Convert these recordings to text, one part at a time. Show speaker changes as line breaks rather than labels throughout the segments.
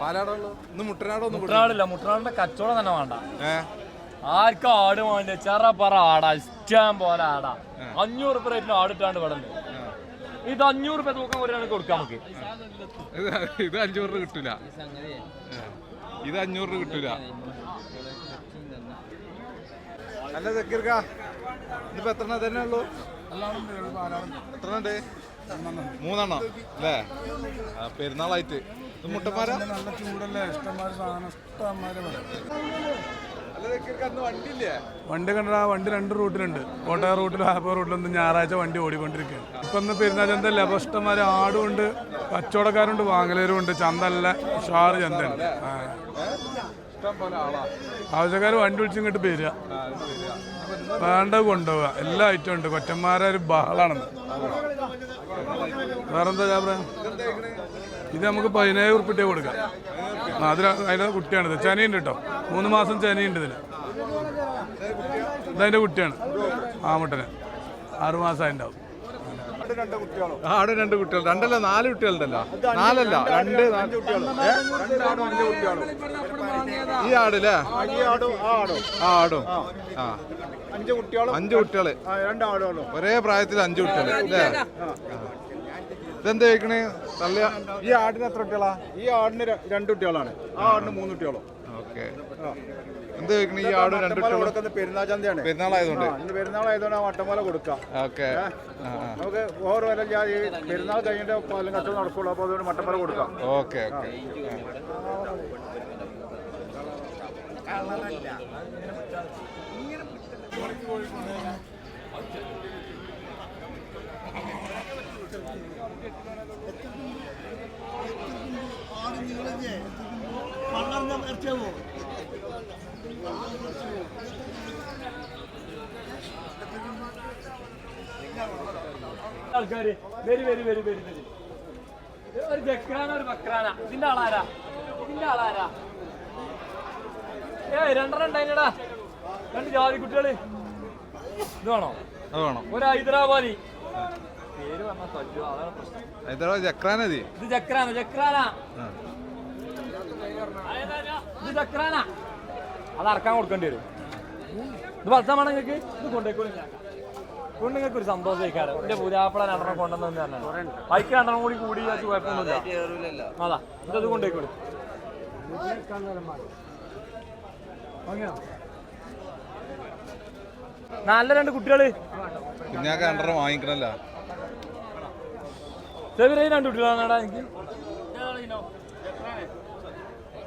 പാലാടുള്ളൂ? ഇന്ന് മുട്ടനാടോ
മുട്ടനാടില്ല മുട്ടനാടിന്റെ കച്ചവടം തന്നെ വേണ്ട. ആർക്കും ആട് വേണ്ട? ചെറ പറ ആടാ ഇഷ്ടം പോലെ ആടാ. അഞ്ഞൂറ് രൂപ റേറ്റിന് ആടിട്ടാണ്ട് ഇവിടെ ഇത് അഞ്ഞൂറ് രൂപ തൂക്കം ഒരാൾ കൊടുക്കാം നമുക്ക്.
ഇത് അഞ്ഞൂറ് രൂപ കിട്ടൂല. ഇത് അഞ്ഞൂറ് രൂപ കിട്ടൂല. അല്ല ഇതിപ്പോ എത്ര തന്നെ ഉള്ളൂ? എത്ര ഉണ്ട്? മൂന്നെണ്ണം അല്ലേ? പെരുന്നാളായിട്ട്. ഇത്
നല്ല ചൂടല്ലേ? ഇഷ്ടംമാര് സാധനം
വണ്ടിയില്ലേ?
വണ്ടി കണ്ടാ വണ്ടി രണ്ട് റൂട്ടിലുണ്ട്. കോട്ടയം റൂട്ടിലും ആപ്പ റൂട്ടിലും ഇന്ന് ഞായറാഴ്ച വണ്ടി ഓടിക്കൊണ്ടിരിക്കുകയാണ് ഇപ്പൊ ഇന്ന് പെരുന്നാൾ ചന്തല്ല അപ്പൊ ഇഷ്ടംമാര് ആടുമുണ്ട് കച്ചവടക്കാരുണ്ട് വാങ്ങലരും ഉണ്ട്. ചന്തല്ല അല്ല ഉഷാറ് ചന്തയാണ്. ആ.
ഇഷ്ടം പോലെ ആളാ.
ആവശ്യക്കാർ വണ്ടി
വിളിച്ചിങ്ങോട്ട് പേരുക
വേണ്ടത് കൊണ്ടുപോവുക. എല്ലാ ഐറ്റം ഉണ്ട്. കൊച്ചന്മാരെ ഒരു ബഹളാണെന്ന്. വേറെന്താ ചാപ്ര? ഇത് നമുക്ക് പതിനായിരം ഉറുപ്പിട്ടേ കൊടുക്കാം. അതിൽ അതിന്റെ കുട്ടിയാണിത് ചനിയുണ്ട് കേട്ടോ മൂന്ന് മാസം ചനിയുണ്ട് ഇതിന് ഇതതിന്റെ കുട്ടിയാണ്. ആ മുട്ടന്. ആറുമാസം അതിന്റെ ഉണ്ടാവും
ആ, ആട് രണ്ട് കുട്ടികൾ. രണ്ടല്ല നാല് കുട്ടികളുണ്ടല്ലോ. നാലല്ല രണ്ട്? ഈ ആടല്ലേ? ആ ആടും. ആ
അഞ്ച് കുട്ടികൾ
അഞ്ച് കുട്ടികൾ.
രണ്ടാളുകളും
ഒരേ പ്രായത്തിൽ അഞ്ച് കുട്ടികൾ അല്ലേ? ഇതെന്താ കഴിക്കണേ തള്ളിയ ഈ ആടിന് എത്ര കുട്ടികളാ?
ഈ ആടിന് രണ്ട് കുട്ടികളാണ്. ആ ആടിന് മൂന്ന് കുട്ടികളോ.
ഓക്കെ. എന്താ കഴിക്കണേ ഈ ആട് രണ്ട് കുട്ടികളും.
കൊടുക്കുന്ന പെരുന്നാൾ ചന്തയാണ്.
പെരുന്നാളായതുകൊണ്ട്
ഇന്ന് പെരുന്നാളായതുകൊണ്ട് ആ വട്ടമാല കൊടുക്കാം.
ഓക്കെ.
നമുക്ക് ഓരോ വില ഞാൻ ഈ പെരുന്നാൾ കഴിഞ്ഞിട്ട് പാലും കച്ചവടം നടക്കുള്ളൂ. അപ്പോൾ അതുകൊണ്ട് മട്ടപ്പാല കൊടുക്കാം.
Okay okay.
ആൾക്കാര് വരി വരി വരി വരി വരി. ഒരു ജക്രാന ഒരു ബക്രാന ഇതിന്റെ ആളാരാ? ഇതിന്റെ ആളാരാ? ഏ രണ്ടെണ്ണം രണ്ട് ജാതി കുട്ടികൾ. ഇത് വേണോ?
അത് വേണം.
ഒരു ഹൈദരാബാദി.
ഹൈദരാബാദ് ചക്രാനതി
ഇത്? ചക്രാന ചക്രാന ഇത് ചക്രാന അത് അറക്കാൻ കൊടുക്കേണ്ടി വരും. ഇത് ഭർത്താവാണ് നിങ്ങൾക്ക്? ഇത് കൊണ്ടേക്കോളി കൊണ്ട് നിങ്ങൾക്ക് ഒരു സന്തോഷം കഴിക്കാറ് എന്റെ പൂജാപ്പള രണ്ടെണ്ണം കൊണ്ടുവന്നു തന്നെ ബൈക്ക് രണ്ടെണ്ണം കൂടി കൂടി അത് കുഴപ്പമൊന്നുമില്ല. അതാ ഇതത് കൊണ്ടേക്കൂടി നല്ല രണ്ട് കുട്ടികൾ.
പിന്നെ രണ്ടെണ്ണം വാങ്ങിക്കണല്ല.
കുട്ടികളാണടാ എനിക്ക്.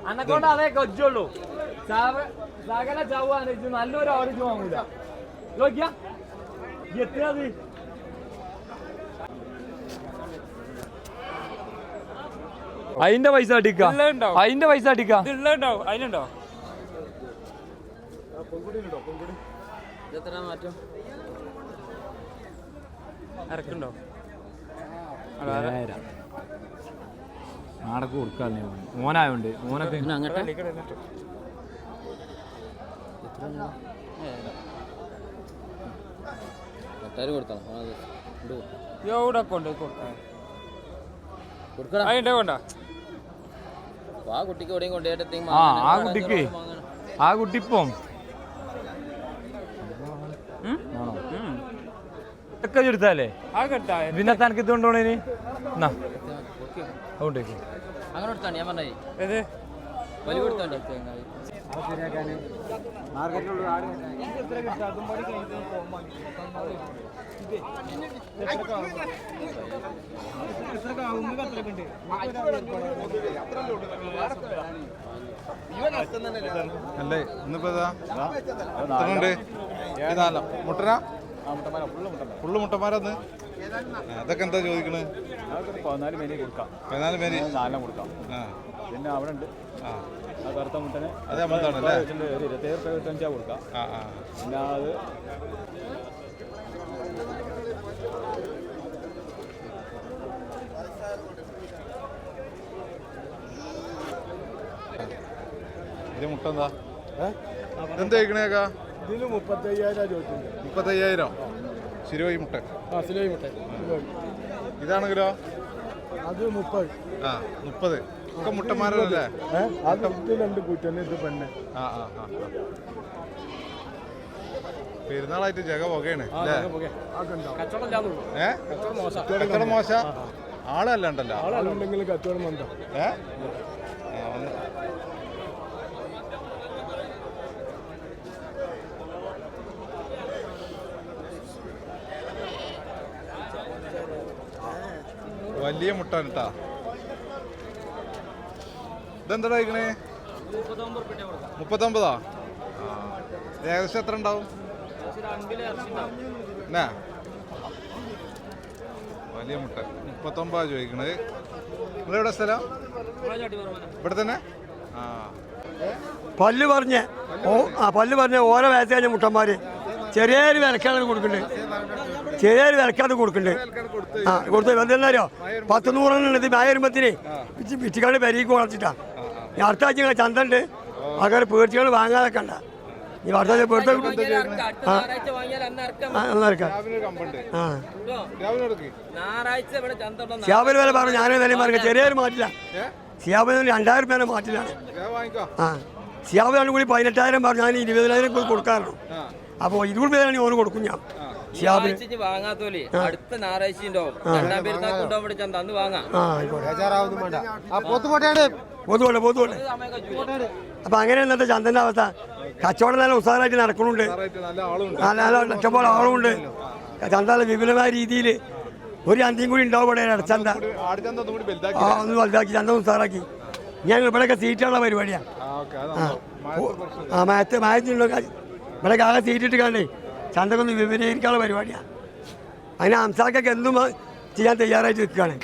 അന്നെക്കൊണ്ട് അതേ കൊച്ചുള്ളൂ. സകല ചാവാന്ന് ഇത് നല്ലൊരു ആവറേജ് വാങ്ങൂല. നോക്കിയാ? എത്രയാത് അതിന്റെ പൈസ അടിക്ക. അതിന്റെ പൈസ അടിക്ക. അതിനുണ്ടോ ഇറക്കുണ്ടോ നാടൊക്കെ കൊടുക്കാല്ലേ മോനായോണ്ട്. മോനൊക്കെ എവിടെ കൊണ്ട് കൊടുക്കാൻ? അതിന്റെ കൊണ്ട.
ആ കുട്ടിക്ക്
ആ ആ കുട്ടിക്ക്. ആ കുട്ടി ഇപ്പം ഒക്കെ എടുത്താലേ പിന്നെ തനക്ക് ഇത് കൊണ്ടുപോണേന് എന്നാ
അങ്ങനെ ഞാൻ പറഞ്ഞേ വലിയ കൊടുത്തോണ്ട്.
അല്ലേ ഇന്നിപ്പോ ഇതാ? എത്ര ഉണ്ട് ഈ നാലോ മുട്ടനാ? ഫുള്ള് മുട്ടന്മാരാന്ന്? അതൊക്കെ എന്താ ചോദിക്കണേ?
പതിനാല് മേനി കൊടുക്കാം.
പതിനാല് പേര്
നാലെണ്ണം കൊടുക്കാം. പിന്നെ അവിടെ ഉണ്ട്. കറുത്ത മുട്ടനെ
അത്
ഇരുപത്തേഴ് റുപ്യ ഇരുപത്തഞ്ചാ കൊടുക്കാം. പിന്നെ അത്
ഇത് മുട്ട എന്താ? ഇതെന്താ കഴിക്കണേക്കാ
ഇതിന് മുപ്പത്തയ്യായിരം ചോദിച്ചിട്ടുണ്ട്
മുപ്പത്തയ്യായിരം? മുട്ട.
ആ സിലോയി മുട്ട.
ഇതാണെങ്കിലോ
അത് മുപ്പത്.
ആ മുപ്പത്. ഒക്കെ മുട്ടന്മാരല്ലേ?
രണ്ട് കൂറ്റന്നെ ഇത് പെണ്ണെ.
ആ ആ ആ. പെരുന്നാളായിട്ട് ജഗ പുകയാണ് അല്ലേ?
കച്ചവടം
മോശ. ആളല്ല ഉണ്ടല്ലോ.
ആളുണ്ടെങ്കിൽ കച്ചവടം
ഏ? വലിയ മുട്ടാണ് കേട്ടാ ഇതെന്താ കഴിക്കണേ മുപ്പത്തൊമ്പതാ? ഏകദേശം എത്ര ഉണ്ടാവും? എന്നാ? വലിയ മുട്ട. മുപ്പത്തൊമ്പതാ ചോദിക്കണത്. നിങ്ങളെവിടെ സ്ഥലം? ഇവിടെ തന്നെ? ആ.
പല്ല് പറഞ്ഞ് ആ പല്ല് പറഞ്ഞ ഓരോ വയസ്സ് കഴിഞ്ഞ മുട്ടന്മാര്. ചെറിയൊരു വിലക്കാണ് കൊടുക്കുന്നുണ്ട് ചെറിയൊരു വിലക്കാണ് കൊടുക്കുന്നുണ്ട് ആ കൊടുത്ത് എന്തെന്നറിയോ പത്ത് നൂറെണ്ണം ഇത് മായ വരുമ്പത്തിന് പിച്ചിക്കാണ്ട് പെരീക്ക് വളർത്തിട്ടാ ഈ അടുത്ത ആഴ്ച ഇങ്ങനെ ചന്തണ്ട്. ആൾക്കാർ പേടിച്ചുകൾ വാങ്ങാതെ കണ്ട ഈ പേർച്ച പേടിച്ച
ചന്ത
സിയാബിന് വില പറഞ്ഞു. ഞാനും വില പറഞ്ഞു. ചെറിയൊരു മാറ്റില്ല. സിയാബിന് രണ്ടായിരം രൂപ മാറ്റിലാണ്.
ഞാൻ വാങ്ങിക്കോ.
ആ. സിയാബിനാണ് കൂടി പതിനെട്ടായിരം പറഞ്ഞു. ഞാൻ ഇരുപതിനായിരം കൂടി കൊടുക്കാറുള്ളൂ.
ആ.
അപ്പോൾ ഇരുപത് പേരാണ് ഓന് കൊടുക്കും ഞാൻ.
വാങ്ങാത്തോലി അടുത്ത ഞായറാഴ്ച ഉണ്ടാവും രണ്ടാം പെരുന്നാൾക്ക് ഉണ്ടാവും ഇവിടെ ചന്ത അന്ന് വാങ്ങാം.
ആ ആയിക്കോട്ടെ.
പൊത്തുപോട്ടയാണ്
അപ്പം അങ്ങനെ ഇന്നത്തെ ചന്തന്റെ അവസ്ഥ. കച്ചവടം നല്ല ഉത്സാഹമായിട്ട് നടക്കുന്നുണ്ട്.
നല്ല നല്ല ആളുണ്ട്.
നല്ല നല്ല ഇഷ്ടംപോലെ ആളുമുണ്ട് ചന്ത വിപുലമായ രീതിയിൽ ഒരു അന്തിയും കൂടി ഉണ്ടാവും ഇവിടെ
അടച്ചന്ത ഒന്നും കൂടി വലുതാക്കി.
ആ ഒന്ന് വലുതാക്കി ചന്ത ഉസാറാക്കി ഉത്സാഹാക്കി ഞാൻ ഇവിടെയൊക്കെ സീറ്റുള്ള പരിപാടിയാണ്
ആ
ആ. മയത്ത് മയത്തിനുള്ള ഇവിടെ കാകെ സീറ്റിട്ട് കണ്ടേ. ചന്തക്കൊന്ന് വിപുലീകരിക്കാനുള്ള പരിപാടിയാണ് അതിന് അംസാക്കൊക്കെ എന്തും ചെയ്യാൻ തയ്യാറായിട്ട് നിൽക്കുകയാണ്.